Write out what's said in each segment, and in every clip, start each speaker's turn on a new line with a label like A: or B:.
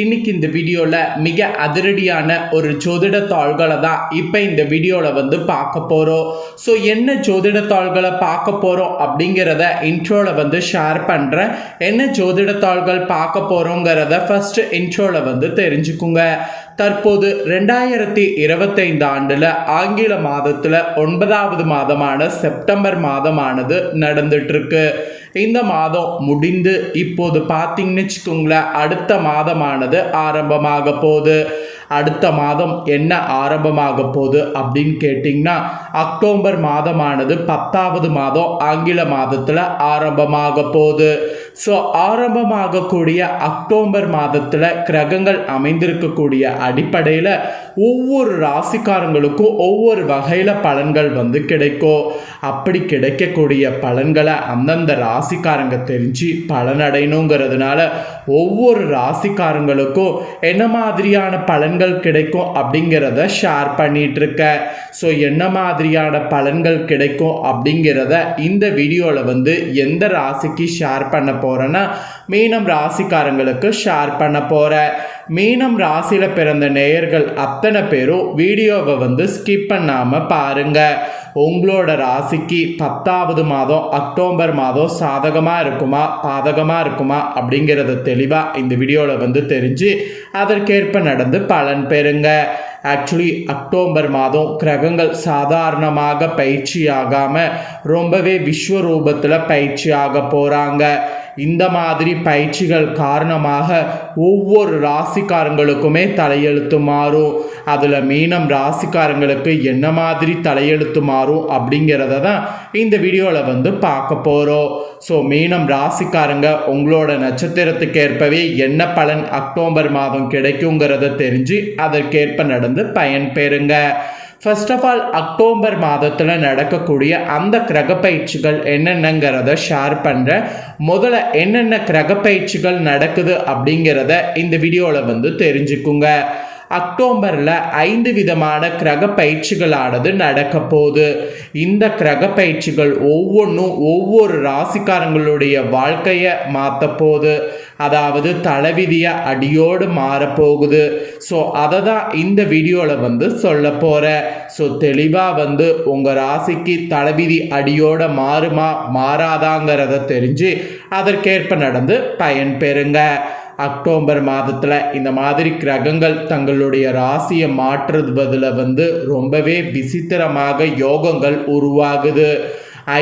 A: இன்னைக்கு இந்த வீடியோவில் மிக அதிரடியான ஒரு ஜோதிட தாள்களை தான் இப்போ இந்த வீடியோவில் வந்து பார்க்க போகிறோம் ஸோ என்ன ஜோதிட தாள்களை பார்க்க போகிறோம் அப்படிங்கிறத இன்ட்ரோவில் வந்து ஷேர் பண்ணுறேன் என்ன ஜோதிட தாள்கள் பார்க்க போகிறோங்கிறத ஃபஸ்ட்டு இன்ட்ரோவில் வந்து தெரிஞ்சுக்குங்க தற்போது ரெண்டாயிரத்தி இருபத்தைந்து ஆண்டில் ஆங்கில மாதத்தில் ஒன்பதாவது மாதமான செப்டம்பர் மாதமானது நடந்துட்டுருக்கு இந்த மாதம் முடிந்து இப்போது பார்த்தீங்கன்னு வச்சுக்கோங்களேன் அடுத்த மாதமானது ஆரம்பமாக போகுது அடுத்த மாதம் என்ன ஆரம்பமாக போகுது அப்படின்னு கேட்டிங்கன்னா அக்டோபர் மாதமானது பத்தாவது மாதம் ஆங்கில மாதத்தில் ஆரம்பமாக போகுது ஸோ ஆரம்பமாகக்கூடிய அக்டோபர் மாதத்தில் கிரகங்கள் அமைந்திருக்கக்கூடிய அடிப்படையில் ஒவ்வொரு ராசிக்காரங்களுக்கும் ஒவ்வொரு வகையில் பலன்கள் வந்து கிடைக்கும் அப்படி கிடைக்கக்கூடிய பலன்களை அந்தந்த ராசிக்காரங்க தெரிஞ்சு பலனடையணுங்கிறதுனால ஒவ்வொரு ராசிக்காரங்களுக்கும் என்ன மாதிரியான பலன்கள் கிடைக்கும் அப்படிங்கிறத ஷேர் பண்ணிட்டு இருக்க ஸோ என்ன மாதிரியான பலன்கள் கிடைக்கும் அப்படிங்கிறத இந்த வீடியோவில் வந்து எந்த ராசிக்கு ஷேர் பண்ண போகிறேன்னா மீனம் ராசிக்காரங்களுக்கு ஷேர் பண்ண போகிறேன் மீனம் ராசியில் பிறந்த நேயர்கள் அத்தனை பேரும் வீடியோவை வந்து ஸ்கிப் பண்ணாமல் பாருங்கள் உங்களோட ராசிக்கு பத்தாவது மாதம் அக்டோபர் மாதம் சாதகமாக இருக்குமா பாதகமாக இருக்குமா அப்படிங்கிறத தெளிவாக இந்த வீடியோவில் வந்து தெரிஞ்சு அதற்கேற்ப நடந்து பலன் பெறுங்க ஆக்சுவலி அக்டோபர் மாதம் கிரகங்கள் சாதாரணமாக பயிற்சி ஆகாமல் ரொம்பவே விஸ்வரூபத்தில் பயிற்சி ஆக போகிறாங்க இந்த மாதிரி பயிற்சிகள் காரணமாக ஒவ்வொரு ராசிக்காரங்களுக்குமே தலையெழுத்து மாறும் அதில் மீனம் ராசிக்காரங்களுக்கு என்ன மாதிரி தலையெழுத்து மாறும் அப்படிங்கிறத தான் இந்த வீடியோவில் வந்து பார்க்க போகிறோம் ஸோ மீனம் ராசிக்காரங்க உங்களோட நட்சத்திரத்துக்கு ஏற்பவே என்ன பலன் அக்டோபர் மாதம் கிடைக்குங்கிறத தெரிஞ்சு அதற்கேற்ப நடந்து பயன் பயன்பெறுங்க ஃபர்ஸ்ட் ஆஃப் ஆல் அக்டோபர் மாதத்தில் நடக்கக்கூடிய அந்த கிரக பயிற்சிகள் என்னென்னங்கிறத ஷேர் பண்ணுறேன் முதல்ல என்னென்ன கிரக பயிற்சிகள் நடக்குது அப்படிங்கிறத இந்த வீடியோவில் வந்து தெரிஞ்சுக்குங்க அக்டோபரில் ஐந்து விதமான கிரக பயிற்சிகளானது நடக்க போகுது இந்த கிரக பயிற்சிகள் ஒவ்வொன்றும் ஒவ்வொரு ராசிக்காரங்களுடைய வாழ்க்கையை மாற்றப்போகுது அதாவது தலைவிதியை அடியோடு மாறப்போகுது ஸோ அதை தான் இந்த வீடியோவில் வந்து சொல்ல போகிறேன் ஸோ தெளிவாக வந்து உங்கள் ராசிக்கு தலைவிதி அடியோடு மாறுமா மாறாதாங்கிறத தெரிஞ்சு அதற்கேற்ப நடந்து பயன்பெறுங்க அக்டோபர் மாதத்தில் இந்த மாதிரி கிரகங்கள் தங்களுடைய ராசியை மாற்றுவதில் வந்து ரொம்பவே விசித்திரமாக யோகங்கள் உருவாகுது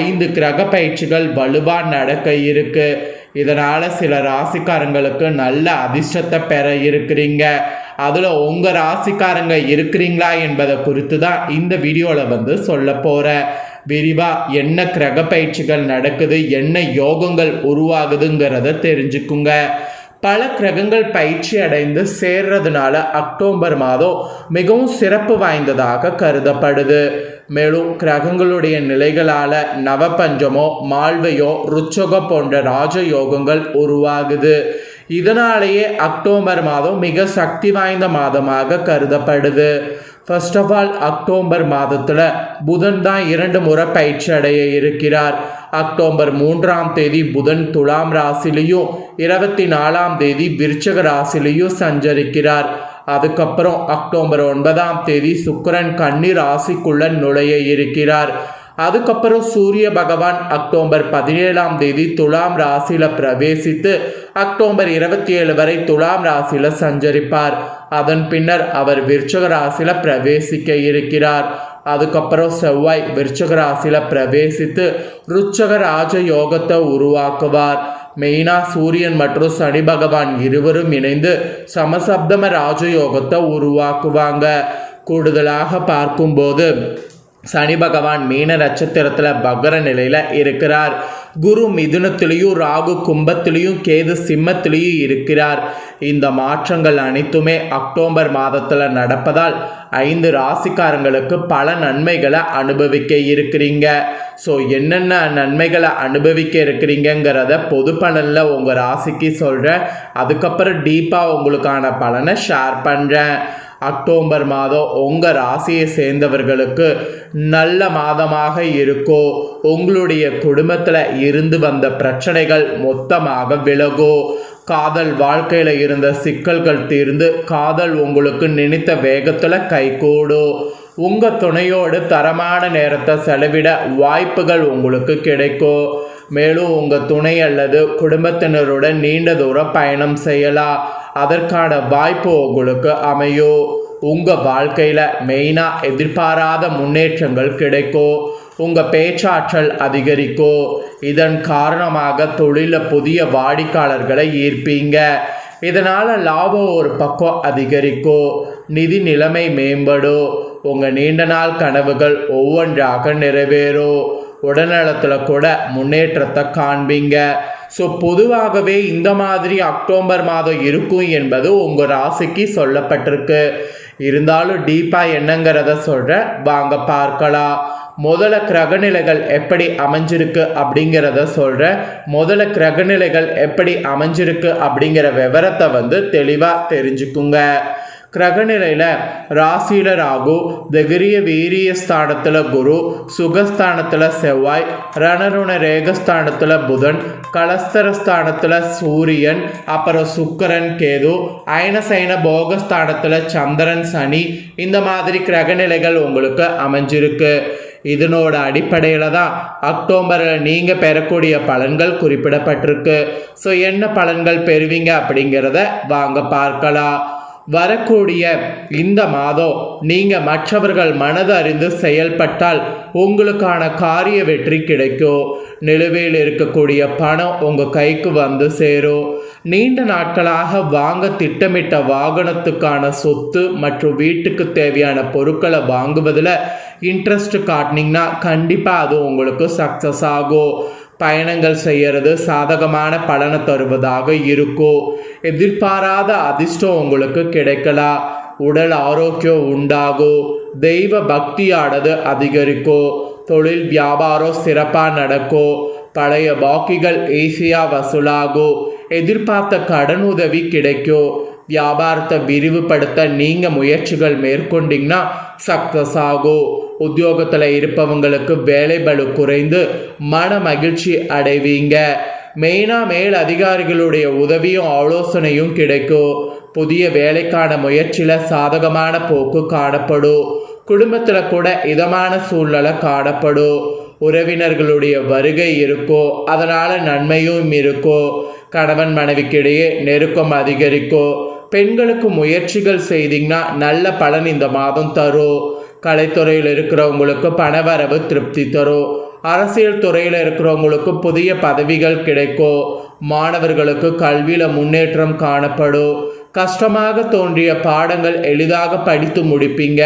A: ஐந்து கிரக பயிற்சிகள் வலுவாக நடக்க இருக்கு இதனால் சில ராசிக்காரங்களுக்கு நல்ல அதிர்ஷ்டத்தை பெற இருக்கிறீங்க அதில் உங்கள் ராசிக்காரங்க இருக்கிறீங்களா என்பதை குறித்து தான் இந்த வீடியோவில் வந்து சொல்ல போகிறேன் விரிவாக என்ன கிரக பயிற்சிகள் நடக்குது என்ன யோகங்கள் உருவாகுதுங்கிறத தெரிஞ்சுக்குங்க பல கிரகங்கள் பயிற்சி அடைந்து சேர்றதுனால அக்டோபர் மாதம் மிகவும் சிறப்பு வாய்ந்ததாக கருதப்படுது மேலும் கிரகங்களுடைய நிலைகளால் நவபஞ்சமோ மால்வையோ ருச்சகோ போன்ற ராஜயோகங்கள் உருவாகுது இதனாலேயே அக்டோபர் மாதம் மிக சக்தி வாய்ந்த மாதமாக கருதப்படுது ஃபர்ஸ்ட் ஆஃப் ஆல் அக்டோபர் மாதத்தில் புதன் தான் இரண்டு முறை பயிற்சி அடைய இருக்கிறார் அக்டோபர் மூன்றாம் தேதி புதன் துலாம் ராசிலையும் இருபத்தி நாலாம் தேதி விருச்சக ராசிலையும் சஞ்சரிக்கிறார் அதுக்கப்புறம் அக்டோபர் ஒன்பதாம் தேதி சுக்கரன் கன்னி ராசிக்குள்ள நுழைய இருக்கிறார் அதுக்கப்புறம் சூரிய பகவான் அக்டோபர் பதினேழாம் தேதி துலாம் ராசியில் பிரவேசித்து அக்டோபர் இருபத்தி ஏழு வரை துலாம் ராசியில் சஞ்சரிப்பார் அதன் பின்னர் அவர் விருச்சக ராசியில் பிரவேசிக்க இருக்கிறார் அதுக்கப்புறம் செவ்வாய் விருச்சக ராசியில் பிரவேசித்து ருச்சக ராஜ யோகத்தை உருவாக்குவார் மெயினாக சூரியன் மற்றும் சனி பகவான் இருவரும் இணைந்து சமசப்தம ராஜயோகத்தை உருவாக்குவாங்க கூடுதலாக பார்க்கும்போது சனி பகவான் மீன நட்சத்திரத்தில் பக்ர நிலையில் இருக்கிறார் குரு மிதுனத்திலையும் ராகு கும்பத்திலையும் கேது சிம்மத்திலையும் இருக்கிறார் இந்த மாற்றங்கள் அனைத்துமே அக்டோபர் மாதத்தில் நடப்பதால் ஐந்து ராசிக்காரங்களுக்கு பல நன்மைகளை அனுபவிக்க இருக்கிறீங்க ஸோ என்னென்ன நன்மைகளை அனுபவிக்க இருக்கிறீங்கிறத பொது பலனில் உங்கள் ராசிக்கு சொல்கிறேன் அதுக்கப்புறம் டீப்பாக உங்களுக்கான பலனை ஷேர் பண்ணுறேன் அக்டோபர் மாதம் உங்கள் ராசியை சேர்ந்தவர்களுக்கு நல்ல மாதமாக இருக்கோ உங்களுடைய குடும்பத்தில் இருந்து வந்த பிரச்சனைகள் மொத்தமாக விலகோ காதல் வாழ்க்கையில் இருந்த சிக்கல்கள் தீர்ந்து காதல் உங்களுக்கு நினைத்த வேகத்தில் கைகூடும் உங்கள் துணையோடு தரமான நேரத்தை செலவிட வாய்ப்புகள் உங்களுக்கு கிடைக்கும் மேலும் உங்கள் துணை அல்லது குடும்பத்தினருடன் நீண்ட தூர பயணம் செய்யலாம் அதற்கான வாய்ப்பு உங்களுக்கு அமையும் உங்கள் வாழ்க்கையில் மெயினாக எதிர்பாராத முன்னேற்றங்கள் கிடைக்கும் உங்கள் பேச்சாற்றல் அதிகரிக்கும் இதன் காரணமாக தொழிலில் புதிய வாடிக்கையாளர்களை ஈர்ப்பீங்க இதனால் லாபம் ஒரு பக்கம் அதிகரிக்கும் நிதி நிலைமை மேம்படும் உங்கள் நீண்ட நாள் கனவுகள் ஒவ்வொன்றாக நிறைவேறும் உடல்நலத்தில் கூட முன்னேற்றத்தை காண்பீங்க ஸோ பொதுவாகவே இந்த மாதிரி அக்டோபர் மாதம் இருக்கும் என்பது உங்கள் ராசிக்கு சொல்லப்பட்டிருக்கு இருந்தாலும் டீப்பாக என்னங்கிறத சொல்கிறேன் வாங்க பார்க்கலாம் முதல கிரகநிலைகள் எப்படி அமைஞ்சிருக்கு அப்படிங்கிறத சொல்கிறேன் முதல கிரகநிலைகள் எப்படி அமைஞ்சிருக்கு அப்படிங்கிற விவரத்தை வந்து தெளிவாக தெரிஞ்சுக்குங்க கிரகநிலையில் ராசியில் ராகு தகிரிய வீரிய ஸ்தானத்தில் குரு சுகஸ்தானத்தில் செவ்வாய் ரணருண ரேகஸ்தானத்தில் புதன் கலஸ்தரஸ்தானத்தில் சூரியன் அப்புறம் சுக்கரன் கேது அயனசைன போகஸ்தானத்தில் சந்திரன் சனி இந்த மாதிரி கிரகநிலைகள் உங்களுக்கு அமைஞ்சிருக்கு இதனோட அடிப்படையில் தான் அக்டோபரில் நீங்கள் பெறக்கூடிய பலன்கள் குறிப்பிடப்பட்டிருக்கு ஸோ என்ன பலன்கள் பெறுவீங்க அப்படிங்கிறத வாங்க பார்க்கலாம் வரக்கூடிய இந்த மாதம் நீங்கள் மற்றவர்கள் மனதறிந்து செயல்பட்டால் உங்களுக்கான காரிய வெற்றி கிடைக்கும் நிலுவையில் இருக்கக்கூடிய பணம் உங்கள் கைக்கு வந்து சேரும் நீண்ட நாட்களாக வாங்க திட்டமிட்ட வாகனத்துக்கான சொத்து மற்றும் வீட்டுக்கு தேவையான பொருட்களை வாங்குவதில் இன்ட்ரெஸ்ட் காட்டினீங்கன்னா கண்டிப்பாக அது உங்களுக்கு சக்ஸஸ் ஆகும் பயணங்கள் செய்கிறது சாதகமான பலனை தருவதாக இருக்கும் எதிர்பாராத அதிர்ஷ்டம் உங்களுக்கு கிடைக்கலாம் உடல் ஆரோக்கியம் உண்டாகும் தெய்வ பக்தியானது அதிகரிக்கும் தொழில் வியாபாரம் சிறப்பாக நடக்கும் பழைய பாக்கிகள் ஈஸியாக வசூலாகும் எதிர்பார்த்த கடன் உதவி கிடைக்கும் வியாபாரத்தை விரிவுபடுத்த நீங்கள் முயற்சிகள் மேற்கொண்டிங்கன்னா சக்ஸஸ் ஆகும் உத்தியோகத்தில் இருப்பவங்களுக்கு வேலை பலு குறைந்து மன மகிழ்ச்சி அடைவீங்க மெயினாக மேல் அதிகாரிகளுடைய உதவியும் ஆலோசனையும் கிடைக்கும் புதிய வேலைக்கான முயற்சியில் சாதகமான போக்கு காணப்படும் குடும்பத்தில் கூட இதமான சூழ்நிலை காணப்படும் உறவினர்களுடைய வருகை இருக்கோ அதனால் நன்மையும் இருக்கோ கணவன் மனைவிக்கிடையே நெருக்கம் அதிகரிக்கோ பெண்களுக்கு முயற்சிகள் செய்தீங்கன்னா நல்ல பலன் இந்த மாதம் தரும் கலைத்துறையில் இருக்கிறவங்களுக்கு பணவரவு திருப்தி தரும் அரசியல் துறையில் இருக்கிறவங்களுக்கு புதிய பதவிகள் கிடைக்கும் மாணவர்களுக்கு கல்வியில் முன்னேற்றம் காணப்படும் கஷ்டமாக தோன்றிய பாடங்கள் எளிதாக படித்து முடிப்பீங்க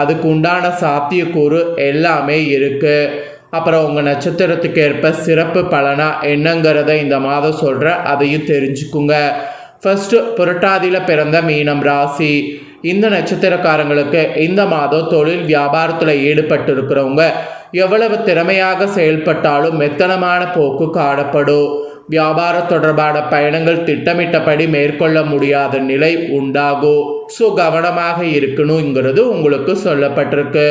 A: அதுக்கு உண்டான சாத்தியக்கூறு எல்லாமே இருக்குது அப்புறம் உங்கள் நட்சத்திரத்துக்கு ஏற்ப சிறப்பு பலனாக என்னங்கிறத இந்த மாதம் சொல்கிற அதையும் தெரிஞ்சுக்குங்க ஃபஸ்ட்டு புரட்டாதியில் பிறந்த மீனம் ராசி இந்த நட்சத்திரக்காரங்களுக்கு இந்த மாதம் தொழில் வியாபாரத்தில் ஈடுபட்டிருக்கிறவங்க எவ்வளவு திறமையாக செயல்பட்டாலும் மெத்தனமான போக்கு காணப்படும் வியாபார தொடர்பான பயணங்கள் திட்டமிட்டபடி மேற்கொள்ள முடியாத நிலை உண்டாகும் ஸோ கவனமாக இருக்கணுங்கிறது உங்களுக்கு சொல்லப்பட்டிருக்கு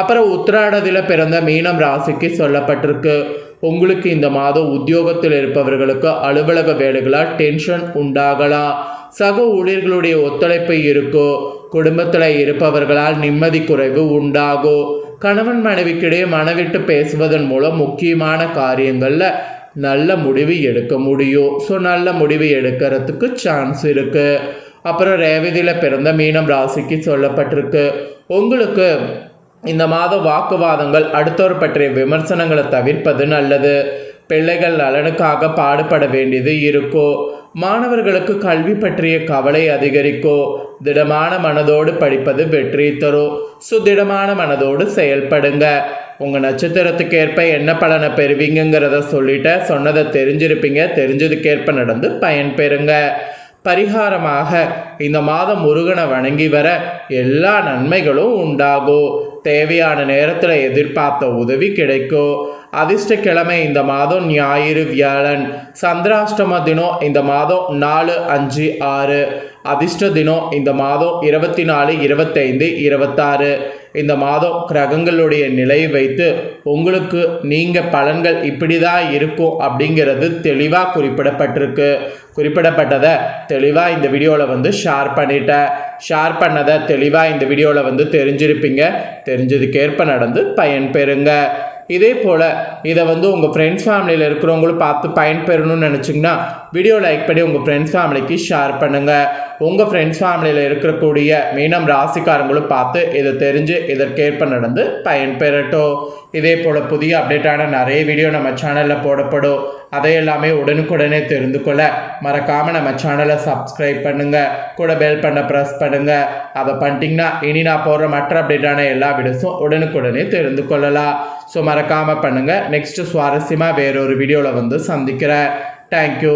A: அப்புறம் உத்திராடத்தில் பிறந்த மீனம் ராசிக்கு சொல்லப்பட்டிருக்கு உங்களுக்கு இந்த மாதம் உத்தியோகத்தில் இருப்பவர்களுக்கு அலுவலக வேலைகளால் டென்ஷன் உண்டாகலாம் சக ஊழியர்களுடைய ஒத்துழைப்பு இருக்கோ குடும்பத்தில் இருப்பவர்களால் நிம்மதி குறைவு உண்டாகும் கணவன் மனைவிக்கிடையே மனவிட்டு பேசுவதன் மூலம் முக்கியமான காரியங்களில் நல்ல முடிவு எடுக்க முடியும் ஸோ நல்ல முடிவு எடுக்கிறதுக்கு சான்ஸ் இருக்குது அப்புறம் ரேவதியில் பிறந்த மீனம் ராசிக்கு சொல்லப்பட்டிருக்கு உங்களுக்கு இந்த மாத வாக்குவாதங்கள் அடுத்தவர் பற்றிய விமர்சனங்களை தவிர்ப்பது நல்லது பிள்ளைகள் நலனுக்காக பாடுபட வேண்டியது இருக்கோ மாணவர்களுக்கு கல்வி பற்றிய கவலை அதிகரிக்கோ திடமான மனதோடு படிப்பது வெற்றி தரும் சுதிடமான மனதோடு செயல்படுங்க உங்கள் நட்சத்திரத்துக்கு ஏற்ப என்ன பலனை பெறுவீங்கிறத சொல்லிட்ட சொன்னதை தெரிஞ்சிருப்பீங்க தெரிஞ்சதுக்கேற்ப நடந்து பயன்பெறுங்க பரிகாரமாக இந்த மாதம் முருகனை வணங்கி வர எல்லா நன்மைகளும் உண்டாகும் தேவையான நேரத்தில் எதிர்பார்த்த உதவி கிடைக்கும் அதிர்ஷ்டக்கிழமை இந்த மாதம் ஞாயிறு வியாழன் சந்திராஷ்டம தினம் இந்த மாதம் நாலு அஞ்சு ஆறு அதிர்ஷ்ட தினம் இந்த மாதம் இருபத்தி நாலு இருபத்தைந்து இருபத்தாறு இந்த மாதம் கிரகங்களுடைய நிலையை வைத்து உங்களுக்கு நீங்கள் பலன்கள் இப்படி தான் இருக்கும் அப்படிங்கிறது தெளிவாக குறிப்பிடப்பட்டிருக்கு குறிப்பிடப்பட்டதை தெளிவாக இந்த வீடியோவில் வந்து ஷேர் பண்ணிட்டேன் ஷேர் பண்ணதை தெளிவாக இந்த வீடியோவில் வந்து தெரிஞ்சிருப்பீங்க தெரிஞ்சதுக்கேற்ப நடந்து பயன்பெறுங்க இதே போல் இதை வந்து உங்கள் ஃப்ரெண்ட்ஸ் ஃபேமிலியில் இருக்கிறவங்களும் பார்த்து பயன்பெறணும்னு நினச்சிங்கன்னா வீடியோ லைக் பண்ணி உங்கள் ஃப்ரெண்ட்ஸ் ஃபேமிலிக்கு ஷேர் பண்ணுங்கள் உங்கள் ஃப்ரெண்ட்ஸ் ஃபேமிலியில் இருக்கக்கூடிய மீனம் ராசிக்காரங்களும் பார்த்து இதை தெரிஞ்சு இதற்கேற்ப நடந்து பயன்பெறட்டும் இதே போல் புதிய அப்டேட்டான நிறைய வீடியோ நம்ம சேனலில் போடப்படும் அதை எல்லாமே உடனுக்குடனே தெரிந்து கொள்ள மறக்காமல் நம்ம சேனலை சப்ஸ்கிரைப் பண்ணுங்கள் கூட பெல் பண்ண ப்ரெஸ் பண்ணுங்கள் அதை பண்ணிட்டீங்கன்னா இனி நான் போடுற மற்ற அப்டேட்டான எல்லா வீடியோஸும் உடனுக்குடனே தெரிந்து கொள்ளலாம் ஸோ மறக்காமல் பண்ணுங்கள் நெக்ஸ்ட்டு சுவாரஸ்யமாக வேறொரு வீடியோவில் வந்து சந்திக்கிறேன் தேங்க்யூ